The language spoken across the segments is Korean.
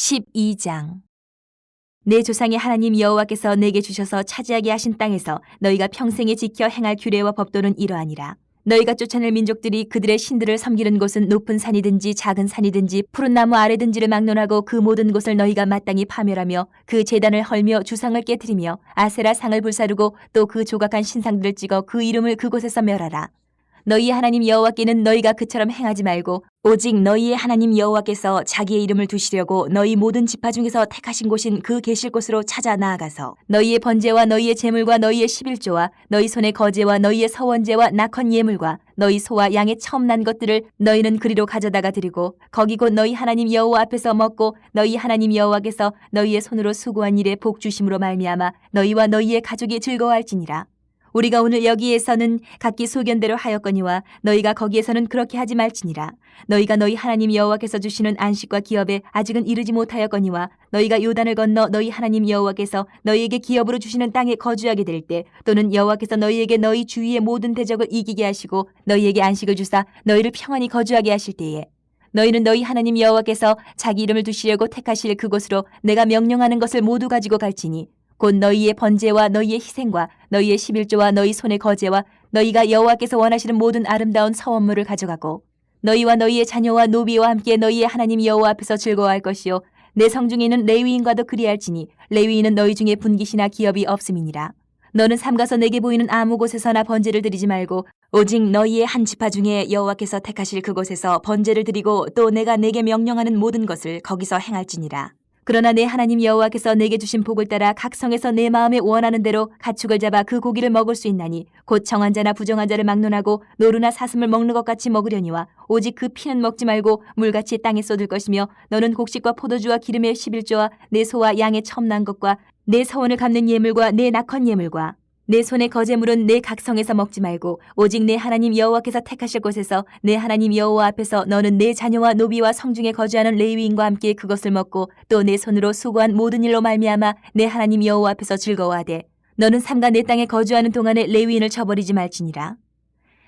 12장 내 조상의 하나님 여호와께서 내게 주셔서 차지하게 하신 땅에서 너희가 평생에 지켜 행할 규례와 법도는 이러하니라. 너희가 쫓아낼 민족들이 그들의 신들을 섬기는 곳은 높은 산이든지 작은 산이든지 푸른 나무 아래든지를 막론하고 그 모든 곳을 너희가 마땅히 파멸하며 그 제단을 헐며 주상을 깨뜨리며 아세라 상을 불사르고 또 그 조각한 신상들을 찍어 그 이름을 그곳에서 멸하라. 너희 하나님 여호와께는 너희가 그처럼 행하지 말고 오직 너희의 하나님 여호와께서 자기의 이름을 두시려고 너희 모든 지파 중에서 택하신 곳인 그 계실 곳으로 찾아 나아가서 너희의 번제와 너희의 제물과 너희의 십일조와 너희 손의 거제와 너희의 서원제와 낙헌 예물과 너희 소와 양의 처음 난 것들을 너희는 그리로 가져다가 드리고 거기 곧 너희 하나님 여호와 앞에서 먹고 너희 하나님 여호와께서 너희의 손으로 수고한 일에 복 주심으로 말미암아 너희와 너희의 가족이 즐거워할지니라 우리가 오늘 여기에서는 각기 소견대로 하였거니와 너희가 거기에서는 그렇게 하지 말지니라. 너희가 너희 하나님 여호와께서 주시는 안식과 기업에 아직은 이르지 못하였거니와 너희가 요단을 건너 너희 하나님 여호와께서 너희에게 기업으로 주시는 땅에 거주하게 될 때 또는 여호와께서 너희에게 너희 주위의 모든 대적을 이기게 하시고 너희에게 안식을 주사 너희를 평안히 거주하게 하실 때에 너희는 너희 하나님 여호와께서 자기 이름을 두시려고 택하실 그곳으로 내가 명령하는 것을 모두 가지고 갈지니 곧 너희의 번제와 너희의 희생과 너희의 십일조와 너희 손의 거제와 너희가 여호와께서 원하시는 모든 아름다운 서원물을 가져가고 너희와 너희의 자녀와 노비와 함께 너희의 하나님 여호와 앞에서 즐거워할 것이요 내 성중에는 레위인과도 그리할지니 레위인은 너희 중에 분깃이나 기업이 없음이니라. 너는 삼가서 내게 보이는 아무 곳에서나 번제를 드리지 말고 오직 너희의 한 지파 중에 여호와께서 택하실 그곳에서 번제를 드리고 또 내가 내게 명령하는 모든 것을 거기서 행할지니라 그러나 내 하나님 여호와께서 내게 주신 복을 따라 각 성에서 내 마음에 원하는 대로 가축을 잡아 그 고기를 먹을 수 있나니 곧 정한 자나 부정한 자를 막론하고 노루나 사슴을 먹는 것 같이 먹으려니와 오직 그 피는 먹지 말고 물같이 땅에 쏟을 것이며 너는 곡식과 포도주와 기름의 십일조와 내 소와 양의 첨난 것과 내 서원을 갚는 예물과 내 낙헌 예물과 내 손의 거제물은 내 각성에서 먹지 말고 오직 내 하나님 여호와께서 택하실 곳에서 내 하나님 여호와 앞에서 너는 내 자녀와 노비와 성중에 거주하는 레위인과 함께 그것을 먹고 또 내 손으로 수고한 모든 일로 말미암아 내 하나님 여호와 앞에서 즐거워하되 너는 삼가 내 땅에 거주하는 동안에 레위인을 쳐버리지 말지니라.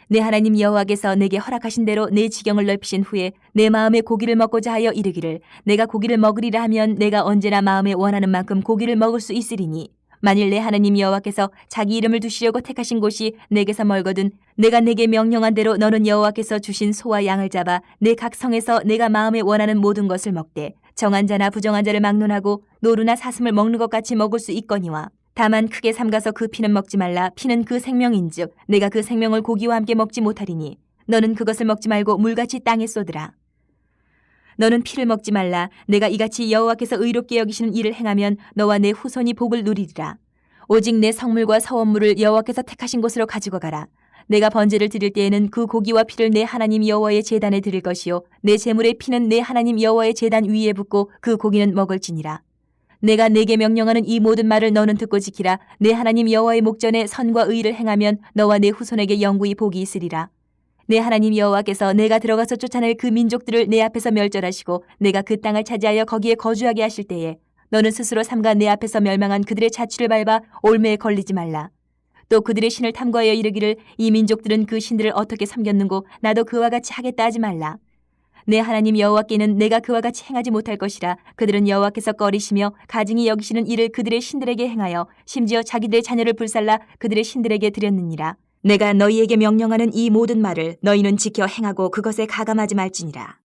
내 하나님 여호와께서 내게 허락하신 대로 내 지경을 넓히신 후에 내 마음에 고기를 먹고자 하여 이르기를 내가 고기를 먹으리라 하면 내가 언제나 마음에 원하는 만큼 고기를 먹을 수 있으리니 만일 내 하나님 여호와께서 자기 이름을 두시려고 택하신 곳이 내게서 멀거든 내가 내게 명령한 대로 너는 여호와께서 주신 소와 양을 잡아 내 각 성에서 내가 마음에 원하는 모든 것을 먹되 정한 자나 부정한 자를 막론하고 노루나 사슴을 먹는 것 같이 먹을 수 있거니와 다만 크게 삼가서 그 피는 먹지 말라 피는 그 생명인즉 내가 그 생명을 고기와 함께 먹지 못하리니 너는 그것을 먹지 말고 물같이 땅에 쏟으라 너는 피를 먹지 말라. 내가 이같이 여호와께서 의롭게 여기시는 일을 행하면 너와 내 후손이 복을 누리리라. 오직 내 성물과 서원물을 여호와께서 택하신 곳으로 가지고 가라. 내가 번제를 드릴 때에는 그 고기와 피를 내 하나님 여호와의 제단에 드릴 것이요 내 제물의 피는 내 하나님 여호와의 제단 위에 붓고 그 고기는 먹을지니라. 내가 내게 명령하는 이 모든 말을 너는 듣고 지키라. 내 하나님 여호와의 목전에 선과 의를 행하면 너와 내 후손에게 영구히 복이 있으리라. 내 하나님 여호와께서 내가 들어가서 쫓아낼 그 민족들을 내 앞에서 멸절하시고 내가 그 땅을 차지하여 거기에 거주하게 하실 때에 너는 스스로 삼가 내 앞에서 멸망한 그들의 자취를 밟아 올매에 걸리지 말라. 또 그들의 신을 탐구하여 이르기를 이 민족들은 그 신들을 어떻게 섬겼는고 나도 그와 같이 하겠다 하지 말라. 내 하나님 여호와께는 내가 그와 같이 행하지 못할 것이라 그들은 여호와께서 꺼리시며 가증히 여기시는 일을 그들의 신들에게 행하여 심지어 자기들의 자녀를 불살라 그들의 신들에게 드렸느니라. 내가 너희에게 명령하는 이 모든 말을 너희는 지켜 행하고 그것에 가감하지 말지니라.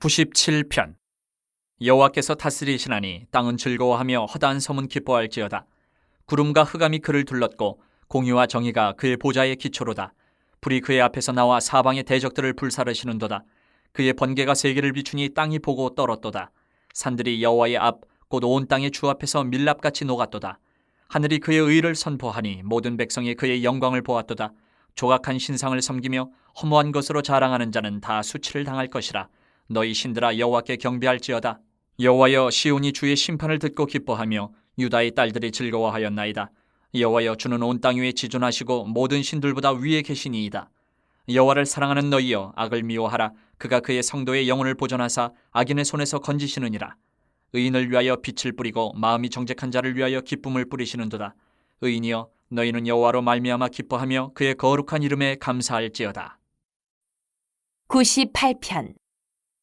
구십칠 편 여호와께서 다스리시나니 땅은 즐거워하며 허다한 섬은 기뻐할지어다 구름과 흑암이 그를 둘렀고 공의와 정의가 그의 보좌의 기초로다. 불이 그의 앞에서 나와 사방의 대적들을 불사르시는도다. 그의 번개가 세계를 비추니 땅이 보고 떨었도다. 산들이 여호와의 앞 곧 온 땅의 주 앞에서 밀랍같이 녹았도다. 하늘이 그의 의를 선포하니 모든 백성이 그의 영광을 보았도다. 조각한 신상을 섬기며 허무한 것으로 자랑하는 자는 다 수치를 당할 것이라. 너희 신들아 여호와께 경배할지어다. 여호와여 시온이 주의 심판을 듣고 기뻐하며 유다의 딸들이 즐거워하였나이다 여호와여 주는 온 땅 위에 지존하시고 모든 신들보다 위에 계시니이다 여호와를 사랑하는 너희여 악을 미워하라 그가 그의 성도의 영혼을 보존하사 악인의 손에서 건지시느니라. 의인을 위하여 빛을 뿌리고 마음이 정직한 자를 위하여 기쁨을 뿌리시는도다. 의인이여 너희는 여호와로 말미암아 기뻐하며 그의 거룩한 이름에 감사할지어다. 98편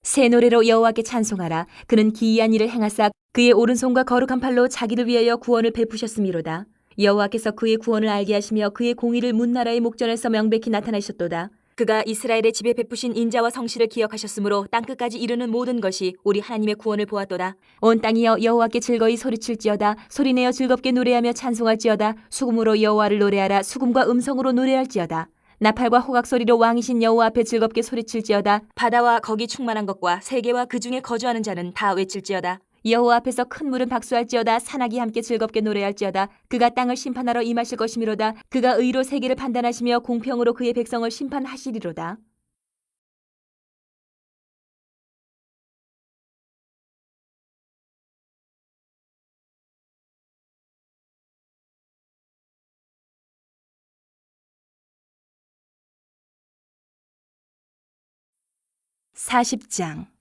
새 노래로 여호와께 찬송하라 그는 기이한 일을 행하사 그의 오른손과 거룩한 팔로 자기를 위하여 구원을 베푸셨음이로다 여호와께서 그의 구원을 알게 하시며 그의 공의를 문나라의 목전에서 명백히 나타내셨도다. 그가 이스라엘의 집에 베푸신 인자와 성실을 기억하셨으므로 땅끝까지 이르는 모든 것이 우리 하나님의 구원을 보았도다. 온 땅이여 여호와께 즐거이 소리칠지어다. 소리내어 즐겁게 노래하며 찬송할지어다. 수금으로 여호와를 노래하라. 수금과 음성으로 노래할지어다. 나팔과 호각 소리로 왕이신 여호와 앞에 즐겁게 소리칠지어다. 바다와 거기 충만한 것과 세계와 그 중에 거주하는 자는 다 외칠지어다 여호와 앞에서 큰 물은 박수할지어다 산악이 함께 즐겁게 노래할지어다. 그가 땅을 심판하러 임하실 것이미로다. 그가 의로 세계를 판단하시며 공평으로 그의 백성을 심판하시리로다. 사십 장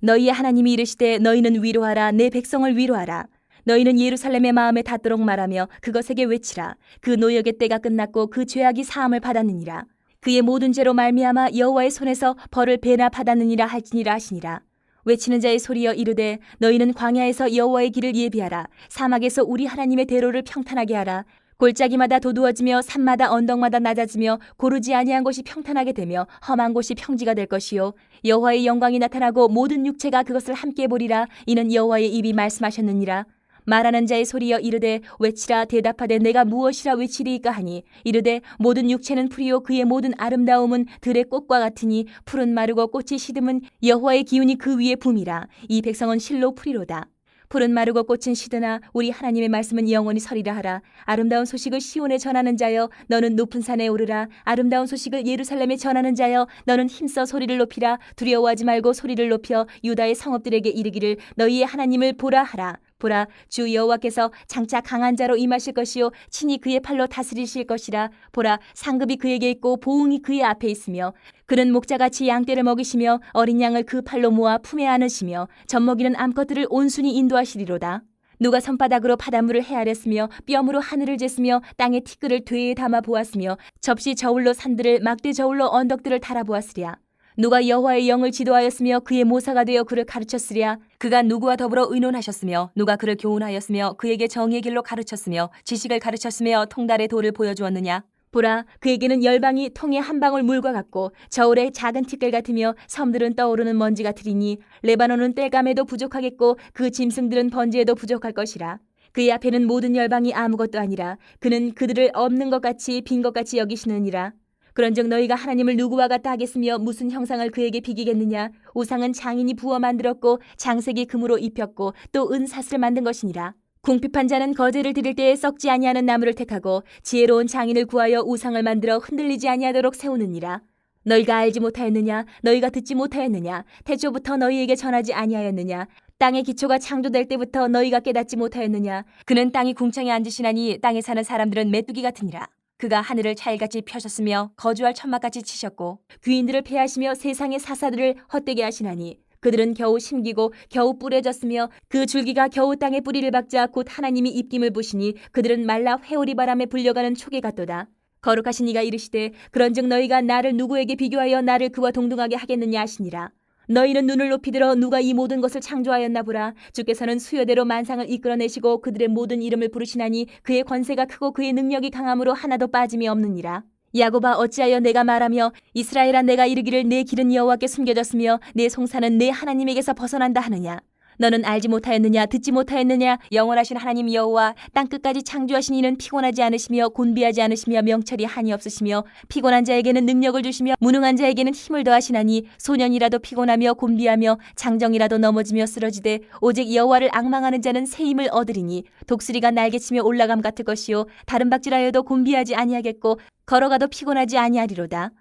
너희의 하나님이 이르시되 너희는 위로하라 내 백성을 위로하라. 너희는 예루살렘의 마음에 닿도록 말하며 그것에게 외치라. 그 노역의 때가 끝났고 그 죄악이 사함을 받았느니라. 그의 모든 죄로 말미암아 여호와의 손에서 벌을 배나 받았느니라 할지니라 하시니라. 외치는 자의 소리여 이르되 너희는 광야에서 여호와의 길을 예비하라. 사막에서 우리 하나님의 대로를 평탄하게 하라 골짜기마다 도두어지며 산마다 언덕마다 낮아지며 고르지 아니한 곳이 평탄하게 되며 험한 곳이 평지가 될 것이요. 여호와의 영광이 나타나고 모든 육체가 그것을 함께 보리라. 이는 여호와의 입이 말씀하셨느니라. 말하는 자의 소리여 이르되 외치라 대답하되 내가 무엇이라 외치리이까 하니? 이르되 모든 육체는 풀이요 그의 모든 아름다움은 들의 꽃과 같으니 푸른 마르고 꽃이 시듬은 여호와의 기운이 그 위에 붐이라. 이 백성은 실로 풀이로다 푸른 마르고 꽃은 시드나 우리 하나님의 말씀은 영원히 서리라 하라. 아름다운 소식을 시온에 전하는 자여 너는 높은 산에 오르라. 아름다운 소식을 예루살렘에 전하는 자여 너는 힘써 소리를 높이라. 두려워하지 말고 소리를 높여 유다의 성읍들에게 이르기를 너희의 하나님을 보라 하라 보라 주 여호와께서 장차 강한 자로 임하실 것이요 친히 그의 팔로 다스리실 것이라. 보라 상급이 그에게 있고 보응이 그의 앞에 있으며 그는 목자같이 양떼를 먹이시며 어린 양을 그 팔로 모아 품에 안으시며 젖먹이는 암컷들을 온순히 인도하시리로다. 누가 손바닥으로 바닷물을 헤아렸으며 뼘으로 하늘을 쟀으며 땅의 티끌을 되에 담아 보았으며 접시 저울로 산들을 막대 저울로 언덕들을 달아 보았으랴 누가 여호와의 영을 지도하였으며 그의 모사가 되어 그를 가르쳤으랴? 그가 누구와 더불어 의논하셨으며 누가 그를 교훈하였으며 그에게 정의의 길로 가르쳤으며 지식을 가르쳤으며 통달의 도를 보여주었느냐? 보라 그에게는 열방이 통의 한 방울 물과 같고 저울의 작은 티끌 같으며 섬들은 떠오르는 먼지 같으리니 레바논은 땔감에도 부족하겠고 그 짐승들은 번지에도 부족할 것이라. 그의 앞에는 모든 열방이 아무것도 아니라 그는 그들을 없는 것 같이 빈 것 같이 여기시느니라 그런즉 너희가 하나님을 누구와 같다 하겠으며 무슨 형상을 그에게 비기겠느냐? 우상은 장인이 부어 만들었고 장색이 금으로 입혔고 또 은사슬을 만든 것이니라. 궁핍한 자는 거제를 드릴 때에 썩지 아니하는 나무를 택하고 지혜로운 장인을 구하여 우상을 만들어 흔들리지 아니하도록 세우느니라. 너희가 알지 못하였느냐? 너희가 듣지 못하였느냐? 태초부터 너희에게 전하지 아니하였느냐? 땅의 기초가 창조될 때부터 너희가 깨닫지 못하였느냐? 그는 땅이 궁창에 앉으시나니 땅에 사는 사람들은 메뚜기 같으니라 그가 하늘을 차일같이 펴셨으며 거주할 천막같이 치셨고 귀인들을 패하시며 세상의 사사들을 헛되게 하시나니 그들은 겨우 심기고 겨우 뿌려졌으며 그 줄기가 겨우 땅에 뿌리를 박자 곧 하나님이 입김을 부시니 그들은 말라 회오리 바람에 불려가는 초계 같도다. 거룩하신 이가 이르시되 그런즉 너희가 나를 누구에게 비교하여 나를 그와 동등하게 하겠느냐 하시니라. 너희는 눈을 높이 들어 누가 이 모든 것을 창조하였나 보라. 주께서는 수요대로 만상을 이끌어내시고 그들의 모든 이름을 부르시나니 그의 권세가 크고 그의 능력이 강함으로 하나도 빠짐이 없느니라. 야고바 어찌하여 내가 말하며 이스라엘아 내가 이르기를 내 길은 여호와께 숨겨졌으며 내 송사는 내 하나님에게서 벗어난다 하느냐 너는 알지 못하였느냐 듣지 못하였느냐 영원하신 하나님 여호와 땅 끝까지 창조하신 이는 피곤하지 않으시며 곤비하지 않으시며 명철이 한이 없으시며 피곤한 자에게는 능력을 주시며 무능한 자에게는 힘을 더하시나니 소년이라도 피곤하며 곤비하며 장정이라도 넘어지며 쓰러지되 오직 여호와를 악망하는 자는 새 힘을 얻으리니 독수리가 날개치며 올라감 같을 것이요 다른 박질하여도 곤비하지 아니하겠고 걸어가도 피곤하지 아니하리로다.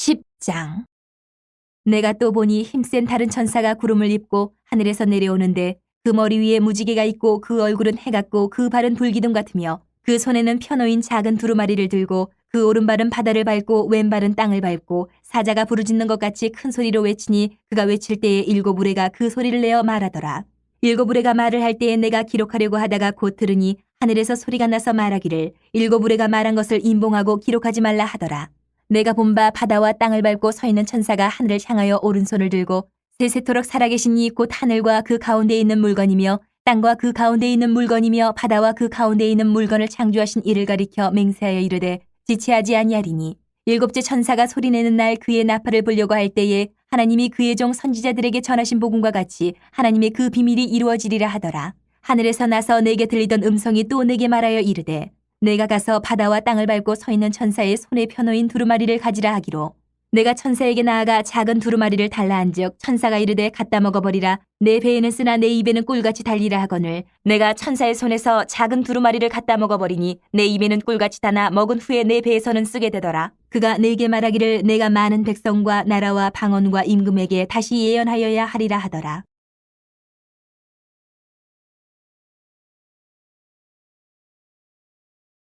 십장 내가 또 보니 힘센 다른 천사가 구름을 입고 하늘에서 내려오는데 그 머리 위에 무지개가 있고 그 얼굴은 해 같고 그 발은 불기둥 같으며 그 손에는 펴놓인 작은 두루마리를 들고 그 오른발은 바다를 밟고 왼발은 땅을 밟고 사자가 부르짖는 것 같이 큰 소리로 외치니 그가 외칠 때에 일곱 우레가 그 소리를 내어 말하더라. 일곱 우레가 말을 할 때에 내가 기록하려고 하다가 곧 들으니 하늘에서 소리가 나서 말하기를 일곱 우레가 말한 것을 임봉하고 기록하지 말라 하더라. 내가 본 바 바다와 땅을 밟고 서 있는 천사가 하늘을 향하여 오른손을 들고 세세토록 살아계신 이 곧 하늘과 그 가운데 있는 물건이며 땅과 그 가운데 있는 물건이며 바다와 그 가운데 있는 물건을 창조하신 이를 가리켜 맹세하여 이르되 지체하지 아니하리니 일곱째 천사가 소리내는 날 그의 나팔을 불려고 할 때에 하나님이 그의 종 선지자들에게 전하신 복음과 같이 하나님의 그 비밀이 이루어지리라 하더라. 하늘에서 나서 내게 들리던 음성이 또 내게 말하여 이르되 내가 가서 바다와 땅을 밟고 서 있는 천사의 손에 펴놓인 두루마리를 가지라 하기로. 내가 천사에게 나아가 작은 두루마리를 달라 한즉 천사가 이르되 갖다 먹어버리라. 내 배에는 쓰나 내 입에는 꿀같이 달리라 하거늘. 내가 천사의 손에서 작은 두루마리를 갖다 먹어버리니 내 입에는 꿀같이 다나 먹은 후에 내 배에서는 쓰게 되더라. 그가 내게 말하기를 내가 많은 백성과 나라와 방언과 임금에게 다시 예언하여야 하리라 하더라